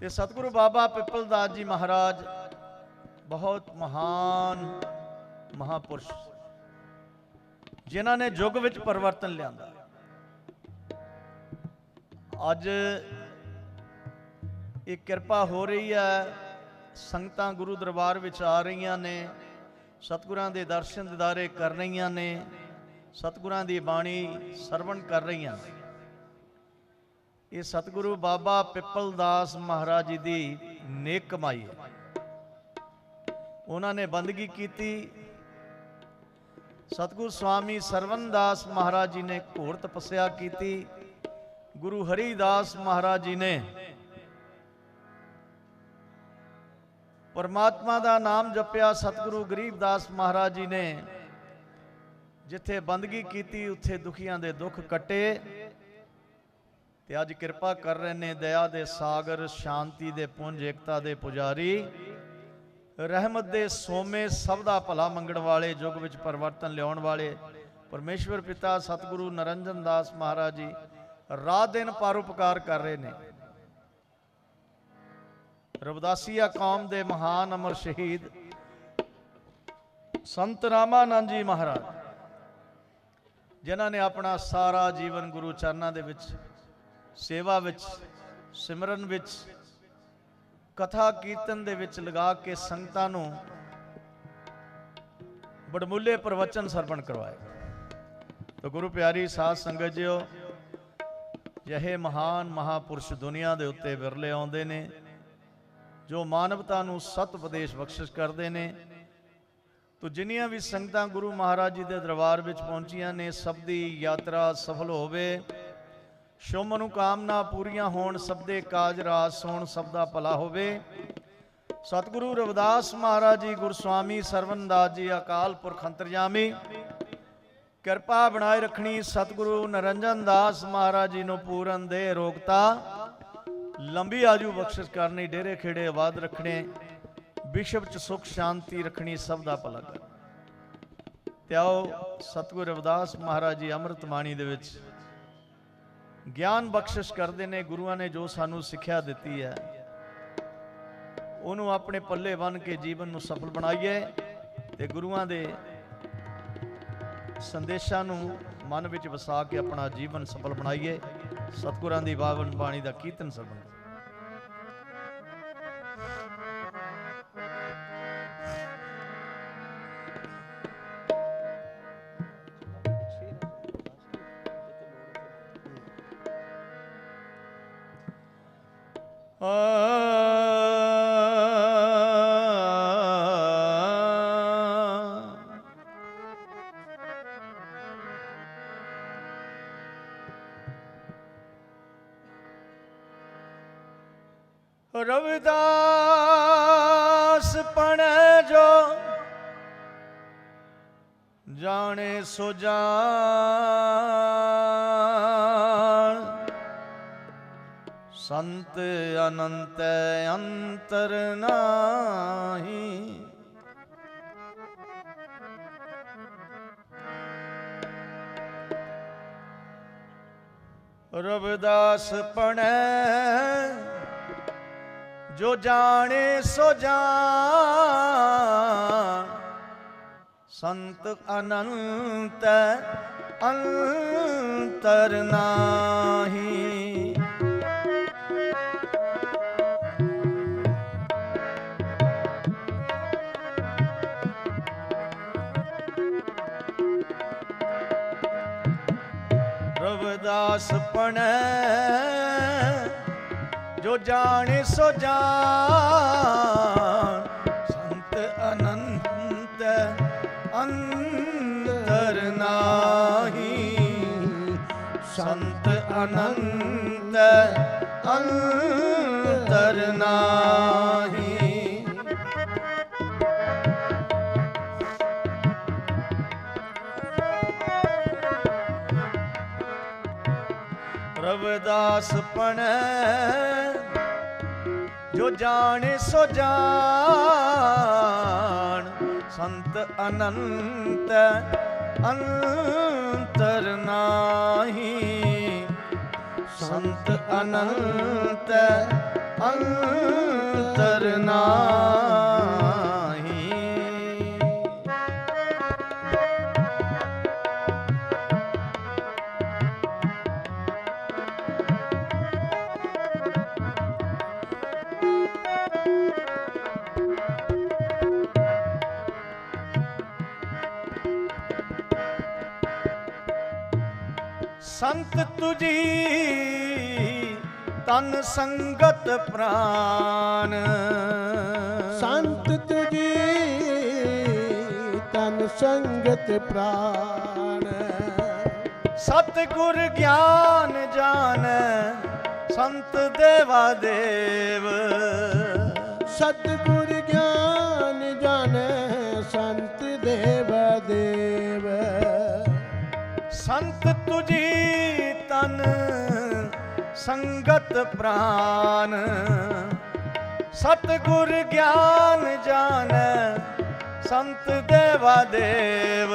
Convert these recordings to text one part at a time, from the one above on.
ਤੇ ਸਤਿਗੁਰੂ ਬਾਬਾ ਪਿੱਪਲਦਾਸ ਜੀ ਮਹਾਰਾਜ ਬਹੁਤ ਮਹਾਨ ਮਹਾਪੁਰਸ਼ ਜਿਨ੍ਹਾਂ ਨੇ ਯੁੱਗ ਵਿੱਚ ਪਰਿਵਰਤਨ ਲਿਆਂਦਾ। ਅੱਜ ਇਹ ਕਿਰਪਾ ਹੋ ਰਹੀ ਹੈ, ਸੰਗਤਾਂ ਗੁਰੂ ਦਰਬਾਰ ਵਿੱਚ ਆ ਰਹੀਆਂ ਨੇ, ਸਤਿਗੁਰਾਂ ਦੇ ਦਰਸ਼ਨ ਦਿਦਾਰੇ ਕਰ ਰਹੀਆਂ ਨੇ, ਸਤਿਗੁਰਾਂ ਦੀ ਬਾਣੀ ਸਰਵਣ ਕਰ ਰਹੀਆਂ ਨੇ। ਇਹ ਸਤਿਗੁਰੂ ਬਾਬਾ ਪਿੱਪਲ ਦਾਸ ਮਹਾਰਾਜ ਜੀ ਦੀ ਨੇਕ ਕਮਾਈ ਹੈ। ਉਹਨਾਂ ਨੇ ਬੰਦਗੀ ਕੀਤੀ। ਸਤਿਗੁਰੂ ਸਵਾਮੀ ਸਰਵਨਦਾਸ ਮਹਾਰਾਜ ਜੀ ਨੇ ਘੋਰ ਤਪੱਸਿਆ ਕੀਤੀ। ਗੁਰੂ ਹਰੀਦਾਸ ਮਹਾਰਾਜ ਜੀ ਨੇ ਪਰਮਾਤਮਾ ਦਾ ਨਾਮ ਜਪਿਆ। ਸਤਿਗੁਰੂ ਗਰੀਬਦਾਸ ਮਹਾਰਾਜ ਜੀ ਨੇ ਜਿੱਥੇ ਬੰਦਗੀ ਕੀਤੀ, ਉੱਥੇ ਦੁਖੀਆਂ ਦੇ ਦੁੱਖ ਕੱਟੇ। ਤੇ ਅੱਜ ਕਿਰਪਾ ਕਰ ਰਹੇ ਨੇ ਦਇਆ ਦੇ ਸਾਗਰ, ਸ਼ਾਂਤੀ ਦੇ ਪੁੰਜ, ਏਕਤਾ ਦੇ ਪੁਜਾਰੀ। ਰਹਿਮਤ ਦੇ ਸੋਮੇ ਸਭ ਦਾ ਭਲਾ ਮੰਗਣ ਵਾਲੇ ਯੁੱਗ ਵਿੱਚ ਪਰਿਵਰਤਨ ਲਿਆਉਣ ਵਾਲੇ। ਪਰਮੇਸ਼ਵਰ ਪਿਤਾ ਸਤਿਗੁਰੂ ਨਰਿੰਦਰ ਦਾਸ ਮਹਾਰਾਜ ਜੀ, ਰਾਤ ਦਿਨ ਪਰਉਪਕਾਰ ਕਰ ਰਹੇ ਨੇ। ਰਵਦਾਸੀਆ ਕੌਮ ਦੇ ਮਹਾਨ ਅਮਰ ਸ਼ਹੀਦ, ਸੰਤ ਰਾਮਾਨੰਦ ਜੀ ਮਹਾਰਾਜ, ਜਿਨ੍ਹਾਂ ਨੇ ਆਪਣਾ ਸਾਰਾ ਜੀਵਨ ਗੁਰੂ ਚਰਨਾਂ ਦੇ ਵਿੱਚ ਸੇਵਾ ਵਿੱਚ, ਸਿਮਰਨ ਵਿੱਚ, ਕਥਾ ਕੀਰਤਨ ਦੇ ਵਿੱਚ ਲਗਾ ਕੇ ਸੰਗਤਾਂ ਨੂੰ ਬੜਮੁੱਲੇ ਪ੍ਰਵਚਨ ਸਰਵਣ ਕਰਵਾਏ। ਤਾਂ ਗੁਰੂ ਪਿਆਰੀ ਸਾਧ ਸੰਗਤ ਜੀਓ, ਜਿਹੇ ਮਹਾਨ ਮਹਾਪੁਰਸ਼ ਦੁਨੀਆ ਦੇ ਉੱਤੇ ਵਿਰਲੇ ਆਉਂਦੇ ਨੇ, ਜੋ ਮਾਨਵਤਾ ਨੂੰ ਸਤ ਉਪਦੇਸ਼ ਬਖਸ਼ਿਸ਼ ਕਰਦੇ ਨੇ, ਤੋ ਜਿੰਨੀਆਂ ਵੀ ਸੰਗਤਾਂ ਗੁਰੂ ਮਹਾਰਾਜ ਜੀ ਦੇ ਦਰਬਾਰ ਵਿੱਚ ਪਹੁੰਚੀਆਂ ਨੇ, ਸਭ ਦੀ ਯਾਤਰਾ ਸਫਲ ਹੋਵੇ। ਸ਼ੁਭ ਮਨੋਕਾਮਨਾ ਪੂਰੀਆਂ ਹੋਣ, ਸਭ ਦੇ ਕਾਜ ਰਾਸ ਹੋਣ, ਸਭ ਦਾ ਭਲਾ ਹੋਵੇ। ਸਤਿਗੁਰੂ ਰਵਿਦਾਸ ਮਹਾਰਾਜ ਜੀ ਗੁਰਸਵਾਮੀ, ਸਰਵਨਦਾਸ ਜੀ ਅਕਾਲ ਪੁਰਖ ਅੰਤਰਜਾਮੀ ਕਿਰਪਾ ਬਣਾਏ ਰੱਖਣੀ ਸਤਿਗੁਰੂ ਨਰਿੰਜਨ ਦਾਸ ਮਹਾਰਾਜ ਜੀ ਨੂੰ ਪੂਰਨ ਦੇ ਰੋਗਤਾ। ਲੰਬੀ ਆਜੂ ਬਖਸ਼ਿਸ਼ ਕਰਨੀ, ਡੇਰੇ ਖੇੜੇ ਆਬਾਦ ਰੱਖਣੇ, ਵਿਸ਼ਵ ਚ ਸੁਖ ਸ਼ਾਂਤੀ ਰੱਖਣੀ, ਸਭ ਦਾ ਭਲਾ ਕਰ। ਤੇ ਆਓ ਸਤਿਗੁਰੂ ਰਵਿਦਾਸ ਮਹਾਰਾਜ ਜੀ ਅੰਮ੍ਰਿਤ ਬਾਣੀ ਦੇ ਵਿੱਚ ਗਿਆਨ ਬਖਸ਼ਿਸ਼ ਕਰਦੇ ਨੇ, ਗੁਰੂਆਂ ਨੇ ਜੋ ਸਾਨੂੰ ਸਿੱਖਿਆ ਦਿੱਤੀ ਹੈ। ਉਹਨੂੰ ਆਪਣੇ ਪੱਲੇ ਬੰਨ ਕੇ ਜੀਵਨ ਨੂੰ ਸਫਲ ਬਣਾਈਏ ਤੇ ਗੁਰੂਆਂ ਦੇ ਸੰਦੇਸ਼ਾਂ ਨੂੰ ਮਨ ਵਿੱਚ ਵਸਾ ਕੇ ਆਪਣਾ ਜੀਵਨ ਸਫਲ ਬਣਾਈਏ। ਸਤਿਗੁਰਾਂ ਦੀ ਬਾਵਨ ਬਾਣੀ ਦਾ ਕੀਰਤਨ ਸਰਵਣ ਰਵਿਦਾਸ ਪਣੈ ਜੋ ਜਾਣੇ ਸੋ ਜਾਣ। ਸੰਤ ਅਨੰਤ ਅੰਤਰ ਨਾਹੀ। ਰਵਿਦਾਸ ਪਣੈ ਜੋ ਜਾਣੇ ਸੋ ਜਾਣ। ਸੰਤ ਅਨੰਤ ਅੰਤਰ ਨਾਹੀ। ਰਵਿਦਾਸ ਪਣੈ ਜੋ ਜਾਣੇ ਸੋ ਜਾਣ। ਸੰਤ ਅਨੰਤ ਅੰਤਰ ਨਾਹੀ। ਸੰਤ ਅਨੰਤ ਅੰਤਰ ਨਾਹੀ। ਰਵਿਦਾਸ ਪਣੈ ਜੋ ਜਾਣੇ ਸੋ ਜਾਣ। ਸੰਤ ਅਨੰਤ ਅੰਤਰ ਨਾਹੀ। ਸੰਤ ਅਨੰਤ ਅੰਤਰ ਨਾਹੀ। ਸੰਤ ਤੁਜੀ ਤਨ ਸੰਗਤ ਪ੍ਰਾਨ। ਸੰਤ ਤੁਜੀ ਤਨ ਸੰਗਤ ਪ੍ਰਾਨ। ਸਤ ਗੁਰ ਗਿਆਨ ਜਾਣੈ ਸੰਤ ਦੇਵਾ ਦੇਵ। ਸਤਿਗੁਰ ਗਿਆਨ ਜਾਣੈ ਸੰਤ ਦੇਵ ਦੇਵ। ਸੰਤ ਤੁਜੀ ਤਨ ਸੰਗਤ ਪ੍ਰਾਨ। ਸਤਗੁਰ ਗਿਆਨ ਜਾਣੈ, ਸੰਤ ਦੇਵਾ ਦੇਵ।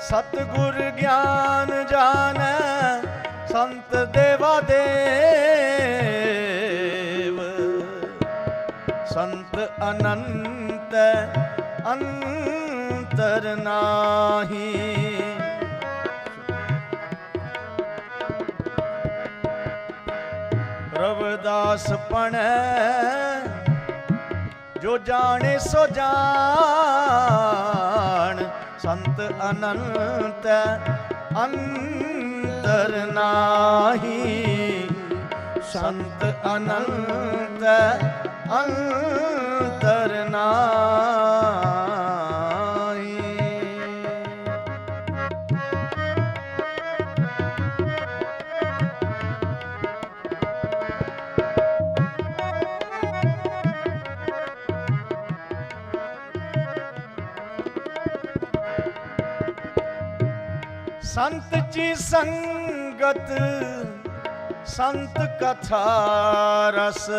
ਸਤਗੁਰ ਗਿਆਨ ਜਾਣੈ, ਸੰਤ ਦੇਵਾ ਦੇਵ। ਸੰਤ ਅਨੰਤ, ਅੰਤਰ ਨਾਹੀ। ਰਵਦਾਸ ਪਣੈ। ਜੋ ਜਾਣੇ ਸੋ ਜਾਣ ਸੰਤ ਅਨੰਤ ਅੰਤਰ ਨਾਹੀ। ਸੰਤ ਅਨੰਤ ਅੰਤਰ ਨਾਹੀ। ਸੰਤ ਜੀ ਸੰਗਤ ਸੰਤ ਕਥਾ ਰਸ।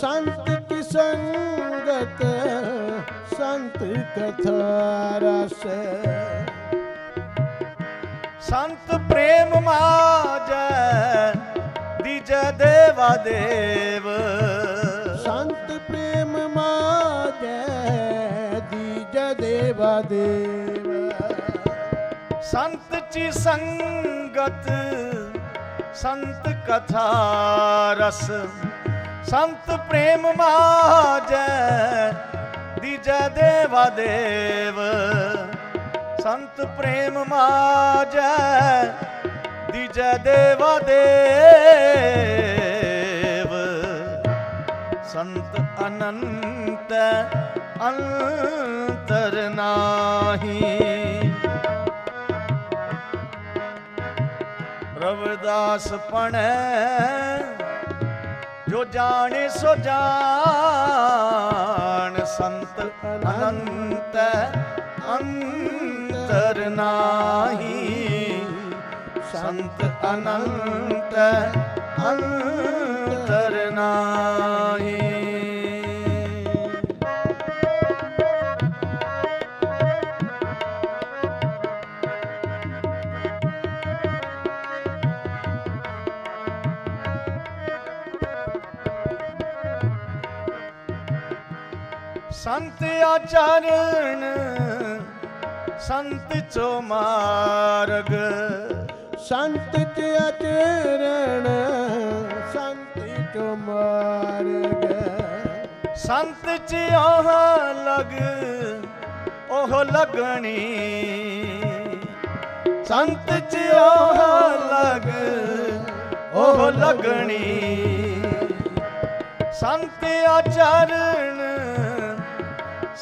ਸੰਤ ਕੀ ਸੰਗਤ ਸੰਤ ਕਥਾ ਰਸ। ਸੰਤ ਪ੍ਰੇਮ ਮਾਜੈ ਦੀਜੈ ਦੇਵਾ ਦੇਵ। ਸੰਤ ਪ੍ਰੇਮ ਮਾਜੈ ਦੀਜ ਦੇਵਾ ਦੇਵ। ਸੰਤ ਜੀ ਸੰਗਤ, ਸੰਤ ਕਥਾ ਰਸ, ਸੰਤ ਪ੍ਰੇਮ ਮਾਜੈ, ਦੀਜੈ ਦੇਵਾ ਦੇਵ। ਸੰਤ ਪ੍ਰੇਮ ਮਾਜੈ, ਦੀਜੈ ਦੇਵਾ ਦੇਵ। ਸੰਤ ਅਨੰਤ, ਅੰਤਰ ਨਾਹੀ। ਰਵਿਦਾਸ ਜੋ ਜਾਣੇ ਸੋ ਜਾਣ ਸੰਤ ਅਨੰਤ ਅੰਤਰ ਨਾਹੀ। ਸੰਤ ਅਨੰਤ ਅੰਤਰ ਨਾਹੀ। ਸੰਤ ਆਚਰਣ ਸੰਤ ਚੋ ਮਾਰਗ। ਸੰਤ ਚ ਅਚਰਣ ਸੰਤ ਚੋ ਮਾਰਗ। ਸੰਤ ਚ ਉਹ ਲਗ ਉਹ ਲਗਣੀ। ਸੰਤ ਚ ਉਹ ਲਗ ਉਹ ਲਗਣੀ। ਸੰਤ ਆਚਰਣ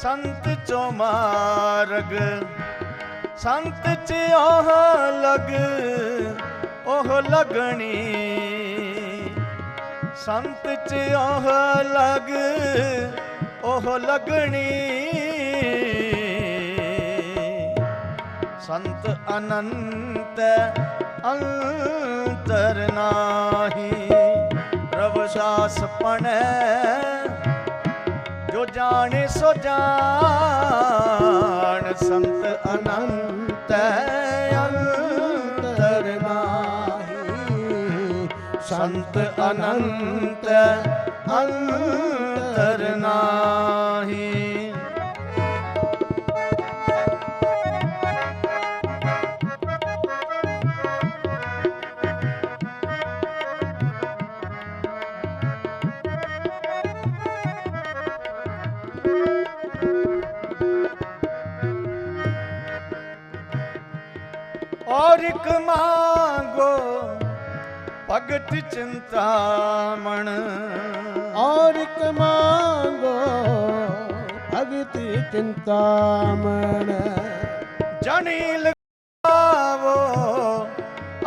ਸੰਤ ਚੋ ਮਾਰਗ, ਸੰਤ ਚ ਉਹ ਲਗ, ਉਹ ਲਗਣੀ। ਸੰਤ ਚ ਉਹ ਲਗ, ਉਹ ਲਗਣੀ। ਸੰਤ ਅਨੰਤ ਅੰਤਰ ਨਾਹੀ ਰਵਦਾਸ ਪਣੈ ਜੋ ਜਾਣੇ ਸੋ ਜਾਣ ਸੰਤ ਅਨੰਤ ਅੰਤਰ ਨਾਹੀ। ਸੰਤ ਅਨੰਤ ਅੰਤਰ ਨਾਹੀ। ਗੋਰਿਕ ਮਾਗੋ ਭਗਤ ਚਿੰਤਾਮਣ। ਔਰਿਕ ਮਾਗੋ ਭਗਤ ਚਿੰਤਾਮਣ। ਜਣੀ ਲਗਾਵੋ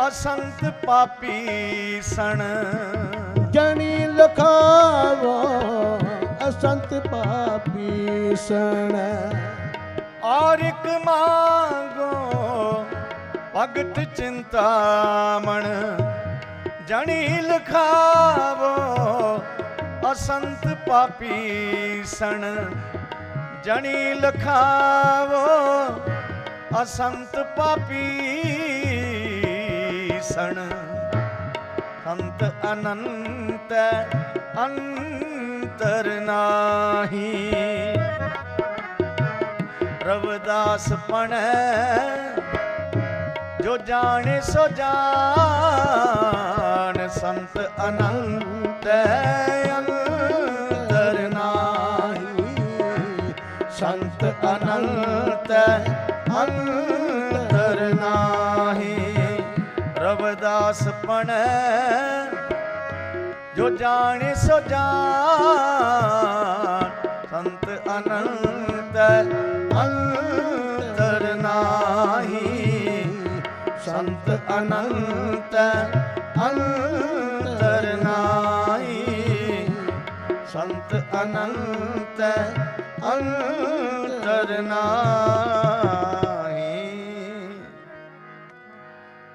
ਅਸੰਤ ਪਾਪੀ ਸਣ। ਜਣੀ ਲਖਾਵੋ ਅਸੰਤ ਪਾਪੀ ਸਣ। ਔਰਿਕ ਮਾਗੋ ਭਗਤ ਚਿੰਤਾਮਣ, ਜਣੀ ਲਖਾਵੋ, ਅਸੰਤ ਪਾਪੀ ਸਣ। ਜਣੀ ਲਖਾਵੋ, ਅਸੰਤ ਪਾਪੀ ਸਣ। ਸੰਤ ਅਨੰਤ, ਅੰਤਰ ਨਾਹੀ। ਰਵਦਾਸ ਪਣ ਜੋ ਜਾਣੇ ਸੋ ਜਾਣ, ਸੰਤ ਅਨੰਤ ਅੰਤਰ ਨਾਹੀ। ਸੰਤ ਅਨੰਤ ਅੰਤਰ ਨਾਹੀ। ਰਵਦਾਸ ਪਣ, ਜੋ ਜਾਣੇ ਸੋ ਜਾਣ, ਸੰਤ ਅਨੰਤ ਅੰਤਰ ਅਨੰਤ ਅੰਤਰ ਨਾਹੀ। ਸੰਤ ਅਨੰਤ ਅੰਤਰ ਨਾਹੀ।